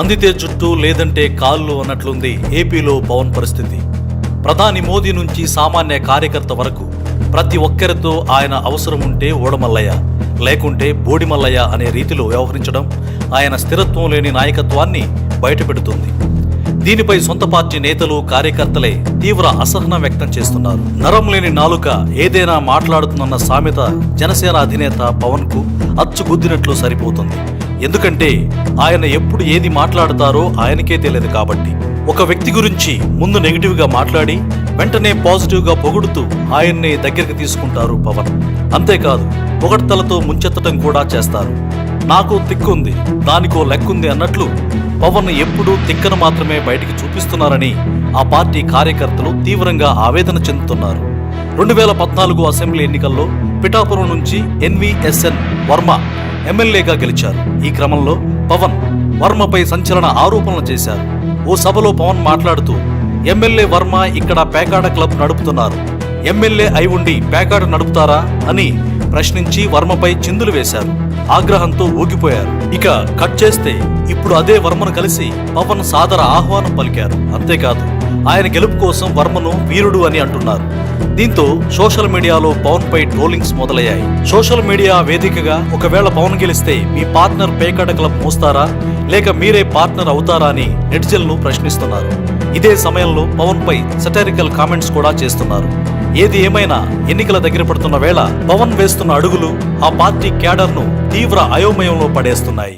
అందితే జుట్టు లేదంటే కాళ్ళు అన్నట్లుంది ఏపీలో పవన్ పరిస్థితి. ప్రధాని మోదీ నుంచి సామాన్య కార్యకర్త వరకు ప్రతి ఒక్కరితో ఆయన అవసరం ఉంటే ఓడమల్లయ్య లేకుంటే బోడిమల్లయ్య అనే రీతిలో వ్యవహరించడం ఆయన స్థిరత్వం లేని నాయకత్వాన్ని బయటపెడుతుంది. దీనిపై సొంత పార్టీ నేతలు కార్యకర్తలే తీవ్ర అసహనం వ్యక్తం చేస్తున్నారు. నరం లేని నాలుక ఏదైనా మాట్లాడుతుందన్న సామెత జనసేన అధినేత పవన్కు అచ్చుగుద్దినట్లు సరిపోతుంది. ఎందుకంటే ఆయన ఎప్పుడు ఏది మాట్లాడతారో ఆయనకే తెలియదు కాబట్టి. ఒక వ్యక్తి గురించి ముందు నెగిటివ్గా మాట్లాడి వెంటనే పాజిటివ్గా పొగుడుతూ ఆయన్ని దగ్గరికి తీసుకుంటారు పవన్. అంతేకాదు పొగడ్తలతో ముంచెత్తడం కూడా చేస్తారు. నాకు తిక్కుంది దానికో లెక్కుంది అన్నట్లు పవన్ ఎప్పుడూ తిక్కను మాత్రమే బయటికి చూపిస్తున్నారని ఆ పార్టీ కార్యకర్తలు తీవ్రంగా ఆవేదన చెందుతున్నారు. రెండు వేల పద్నాలుగు అసెంబ్లీ ఎన్నికల్లో పిఠాపురం నుంచి ఎన్విఎస్ఎన్ వర్మ ఎమ్మెల్యేగా గెలిచారు. ఈ క్రమంలో పవన్ వర్మపై సంచలన ఆరోపణలు చేశారు. ఓ సభలో పవన్ మాట్లాడుతూ ఎమ్మెల్యే వర్మ ఇక్కడ పేకాడ క్లబ్ నడుపుతున్నారు. ఎమ్మెల్యే అయి ఉండి పేకాడ నడుపుతారా? అని ప్రశ్నించి వర్మపై చిందులు వేశారు. ఆగ్రహంతో ఊగిపోయారు. ఇక కట్ చేస్తే ఇప్పుడు అదే వర్మను కలిసి పవన్ సాదర ఆహ్వానం పలికారు. అంతేకాదు ఆయన గెలుపు కోసం వర్మను వీరుడు అని అంటున్నారు. దీంతో సోషల్ మీడియాలో పవన్ పై ట్రోలింగ్స్ మొదలయ్యాయి. సోషల్ మీడియా వేదికగా ఒకవేళ పవన్ గెలిస్తే మీ పార్ట్నర్ పేకాట క్లబ్ మోస్తారా? లేక మీరే పార్ట్నర్ అవుతారా అని నెటిజన్లు ప్రశ్నిస్తున్నారు. ఇదే సమయంలో పవన్ పై సటారికల్ కామెంట్స్ కూడా చేస్తున్నారు. ఏది ఏమైనా ఎన్నికల దగ్గర పడుతున్న వేళ పవన్ వేస్తున్న అడుగులు ఆ పార్టీ క్యాడర్ను తీవ్ర అయోమయంలో పడేస్తున్నాయి.